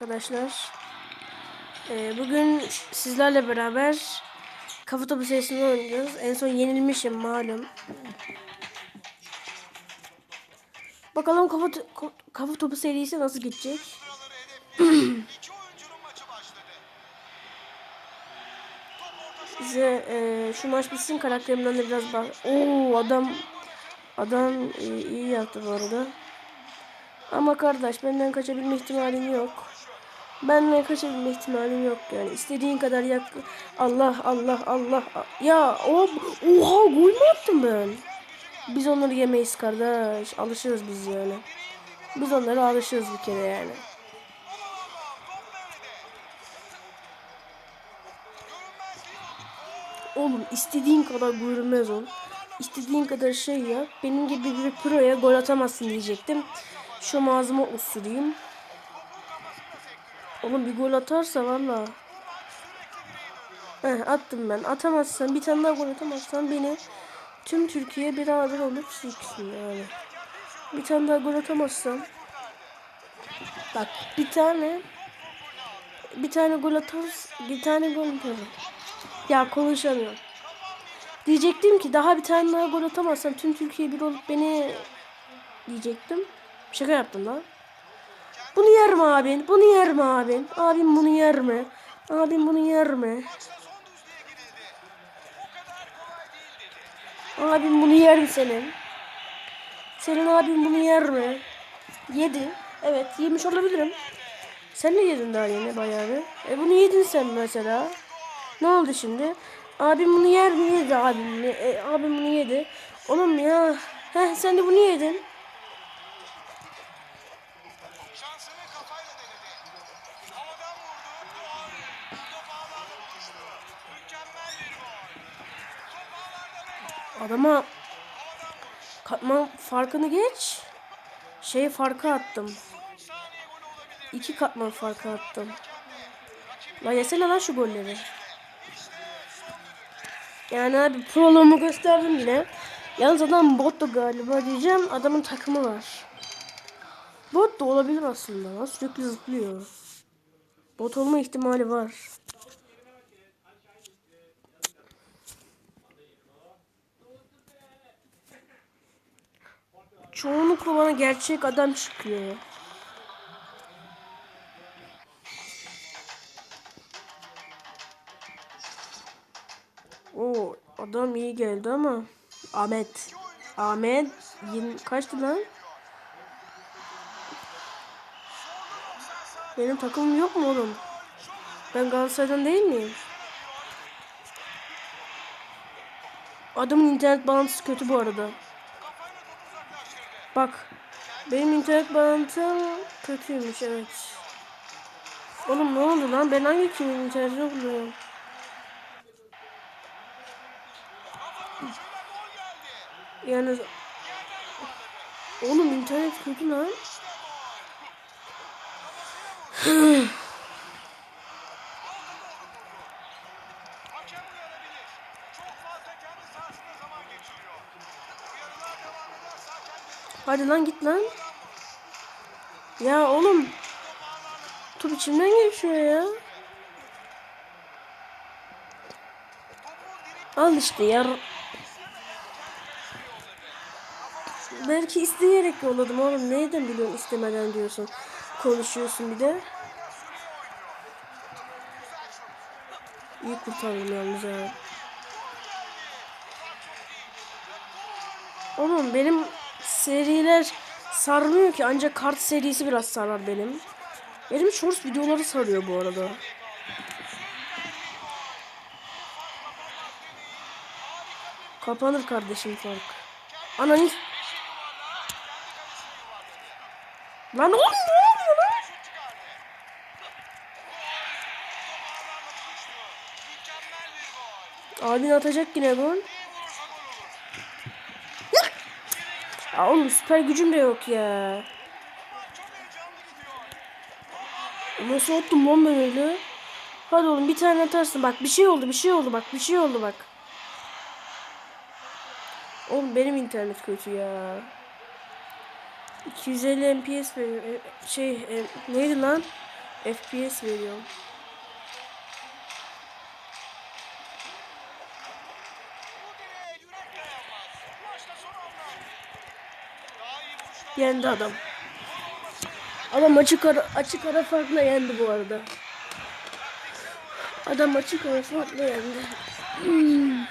Arkadaşlar Ee, bugün sizlerle beraber kafa topu serisini oynayacağız. En son yenilmişim malum. Bakalım kafa, to- kafa topu serisi nasıl gidecek? Size e, şu maç bitsin karakterimden de biraz bak. Oo adam adam e, iyi yaptı bu arada. Ama kardeş benden kaçabilme ihtimalin yok. Benden kaçabilme ihtimalin yok yani. İstediğin kadar yak. Allah Allah Allah. Ya o oha gol mü attım ben? Biz onları yemeyiz kardeş. Alışırız biz yani. Biz onlara alışırız bir kere yani. Oğlum istediğin kadar görünmez ol. İstediğin kadar şey yap. Benim gibi bir proya gol atamazsın diyecektim. Şu ağzıma usurayım. Oğlum bir gol atarsa valla. Heh, attım ben. Atamazsan bir tane daha gol atamazsan beni tüm Türkiye beraber olup siksin yani. Bir tane daha gol atamazsan bak bir tane bir tane gol atarız bir tane gol atarım. Ya konuşamıyorum. Diyecektim ki daha bir tane daha gol atamazsan tüm Türkiye bir olup beni diyecektim. Şaka yaptım lan. Bunu yer mi abin? Bunu yer mi abin? Abim bunu yer mi? Abim bunu yer mi? Abim bunu yer mi senin? Senin abin bunu yer mi? Yedi. Evet yemiş olabilirim. Sen de yedin daha yeni bayağı bir. E bunu yedin sen mesela. Ne oldu şimdi? Abim bunu yer mi yedi abim? E, abim bunu yedi. Oğlum ya. Heh sen de bunu yedin. Adama katman farkını geç. Şey farkı attım. İki katman farkı attım. La yesene lan şu golleri. Yani abi proluğumu gösterdim yine. Yalnız adam bottu galiba diyeceğim. Adamın takımı var. Bot da olabilir aslında. Sürekli zıplıyor. Bot olma ihtimali var. Çoğunlukla bana gerçek adam çıkıyor. O adam iyi geldi ama Ahmet. Ahmet yirmi, kaçtı lan? Benim takımım yok mu oğlum? Ben Galatasaray'dan değil miyim? Adamın internet bağlantısı kötü bu arada. Bak. Benim internet bağlantım kötüymüş evet. Oğlum ne oldu lan? Ben hangi kimin internetini kullanıyorum? Yani Oğlum internet kötü lan. Hadi lan git lan. Ya oğlum. Top içimden geçiyor ya. Al işte ya. Belki isteyerek yolladım oğlum. Neyden biliyorsun istemeden diyorsun. Konuşuyorsun bir de. İyi kurtardım yalnız ya. Oğlum benim seriler sarmıyor ki ancak kart serisi biraz sarar benim. Benim shorts videoları sarıyor bu arada. Kapanır kardeşim fark. Ananı... Lan oğlum ne oluyor lan? Abin atacak yine gol. Ya oğlum süper gücüm de yok ya. Nasıl attım lan ben öyle? Hadi oğlum bir tane atarsın. Bak bir şey oldu bir şey oldu bak bir şey oldu bak. Oğlum benim internet kötü ya. 250 MPS veriyor. E, Şey e, neydi lan? FPS veriyor. Bu direğe yürek dayanmaz. Bu maçta son anlar. Daha iyi vuruşlar. Yendi adam. Adam açık ara, açık ara farkla yendi bu arada. Adam açık ara farkla yendi. Hmm.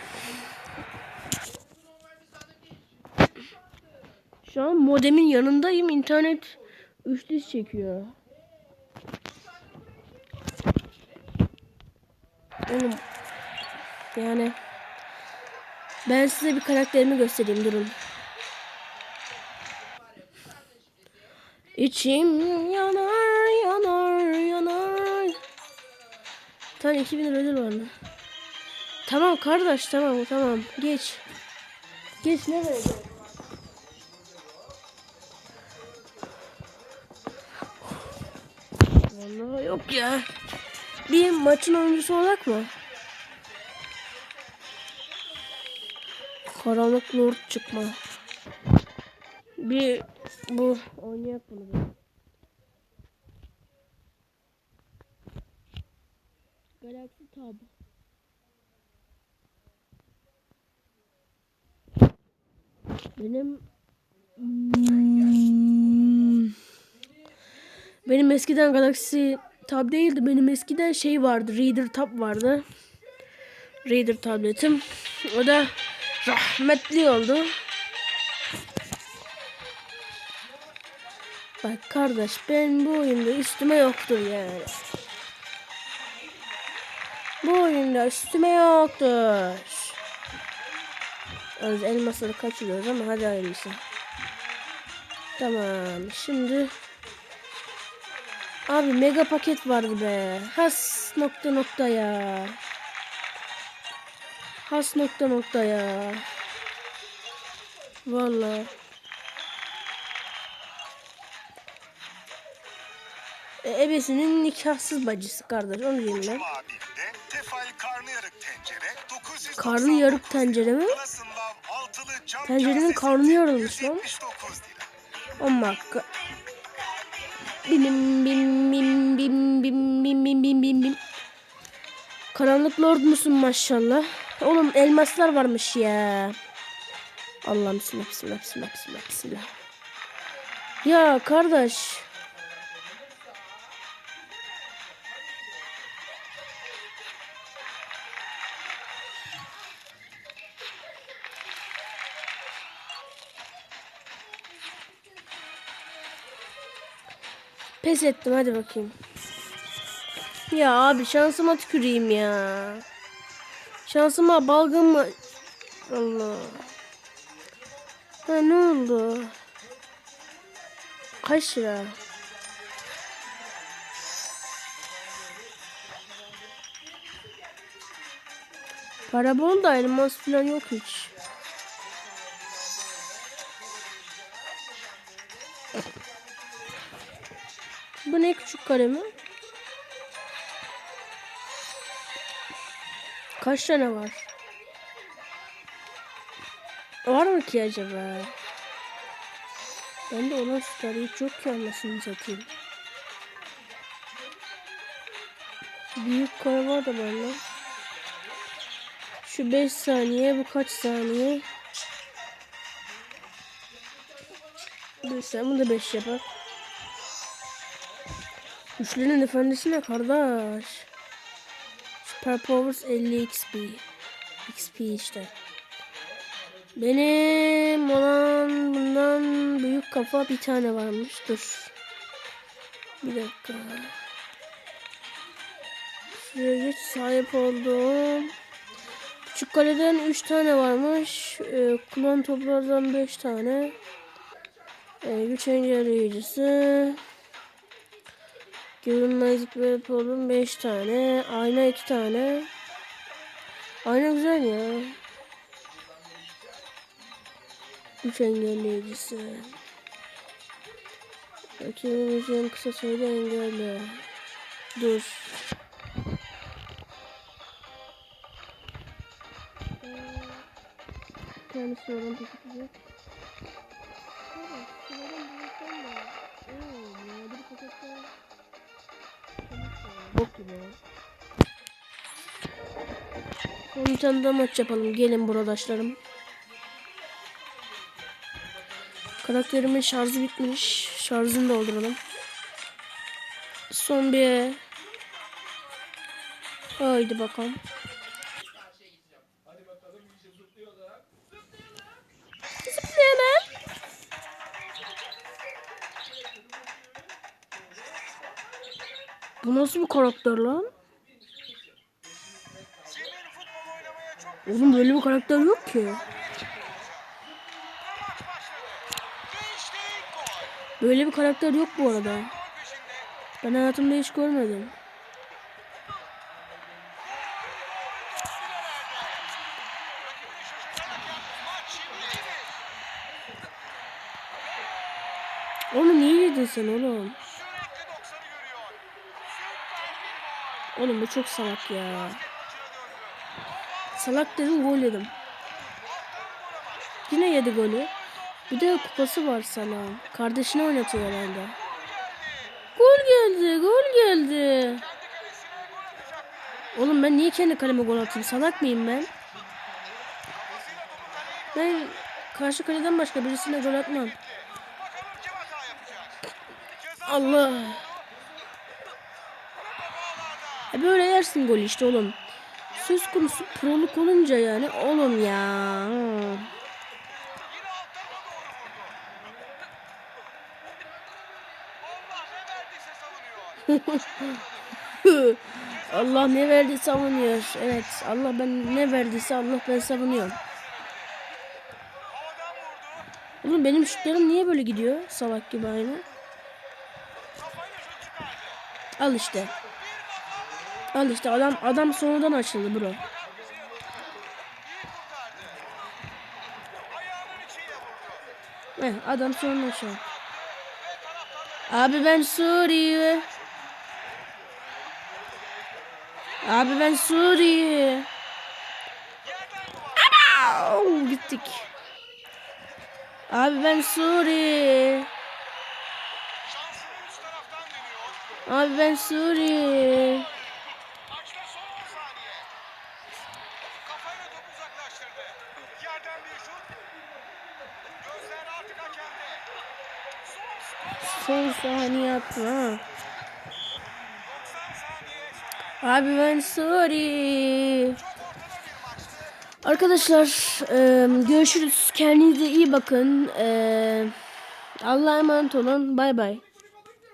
Şu an modemin yanındayım. İnternet üçlü çekiyor. Oğlum yani ben size bir karakterimi göstereyim durun. İçim yanar yanar yanar. Tane 2000 lira ödül var mı? Tamam kardeş tamam tamam geç. Geç ne vereceğim? Vallahi yok ya. Bir maçın oyuncusu olarak mı? Karanlık Lord çıkma. Bir bu oynayak bunu. Galaxy Tab. Benim Hmm. benim eskiden Galaxy Tab değildi. Benim eskiden şey vardı. Reader Tab vardı. Reader tabletim. O da rahmetli oldu. Bak kardeş ben bu oyunda üstüme yoktur yani. Bu oyunda üstüme yoktur. Az elmasları kaçırıyoruz ama hadi hayırlısı. Tamam şimdi Abi mega paket vardı be. Has nokta nokta ya. Has nokta nokta ya. Vallahi. E, ebesinin nikahsız bacısı kardeş onu diyeyim ben. Tefal karnıyarık tencere 999 Karnıyarık tencere mi? Tencerenin karnı yarılmış lan. 179 lira. Ama ka- bim bim bim bim bim bim bim bim bim bim. Karanlık lord musun maşallah? Oğlum elmaslar varmış ya. Allah'ım bismillah bismillah bismillah bismillah. Ya kardeş. Pes ettim hadi bakayım. Ya abi şansıma tüküreyim ya. Şansıma balgam mı? Allah. Ha ne oldu? Kaç lira? Para bol da elmas falan yok hiç. Bu ne küçük kare mi? Kaç tane var? Var mı ki acaba? Ben de olan sütariyi çok ki anlasını satayım. Büyük kare var da bende. Şu 5 saniye bu kaç saniye? Dur sen bunu da 5 yapar. Üçlerin efendisi ne kardeş? Super Powers 50 XP. XP işte. Benim olan bundan büyük kafa bir tane varmış. Dur. Bir dakika. Şuraya geç sahip oldum. Küçük kaleden 3 tane varmış. Ee, klon toplardan 5 tane. Ee, güç engelleyicisi. Görünmezlik ve problem 5 tane. Ayna 2 tane. Ayna güzel ya. Güç engelleyicisi. Rakibimizin kısa sürede engelle. Dur. Kendisi paketecek. Evet, Bok gibi ya. Tane daha maç yapalım. Gelin buradaşlarım. Karakterimin şarjı bitmiş. Şarjını dolduralım. Son bir. Haydi bakalım. Nasıl bir karakter lan? Oğlum böyle bir karakter yok ki. Böyle bir karakter yok bu arada. Ben hayatımda hiç görmedim. Oğlum niye yedin sen oğlum? Sürekli 90'ı görüyor. Süper bir gol. Oğlum bu çok salak ya. Salak dedim gol yedim. Yine yedi golü. Bir de kupası var salağın. Kardeşini oynatıyor herhalde. Gol geldi, gol geldi. Oğlum ben niye kendi kaleme gol atayım? Salak mıyım ben? Ben karşı kaleden başka birisine gol atmam. Allah. bağlarda. E böyle yersin gol işte oğlum. Söz konusu proluk olunca yani oğlum ya. Allah ne verdi savunuyor. Evet Allah ben ne verdiyse Allah ben savunuyorum. Oğlum benim şutlarım niye böyle gidiyor? Salak gibi aynı. Al işte. Al işte adam adam sonradan açıldı bro. Heh, adam sonradan açıldı. Abi ben Suriye. Abi ben Suriye. Au, gittik. Abi ben Suriye. Abi ben Suriye. Maçta son 10 saniye. Kafayla topu uzaklaştırdı. Yerden bir şut. Gözler artık hakemde. Son saniye attı ha. 90 saniye. Abi ben maçtı. Arkadaşlar eee, görüşürüz. Kendinize iyi bakın. Eee Allah'a emanet olun. Bay bay.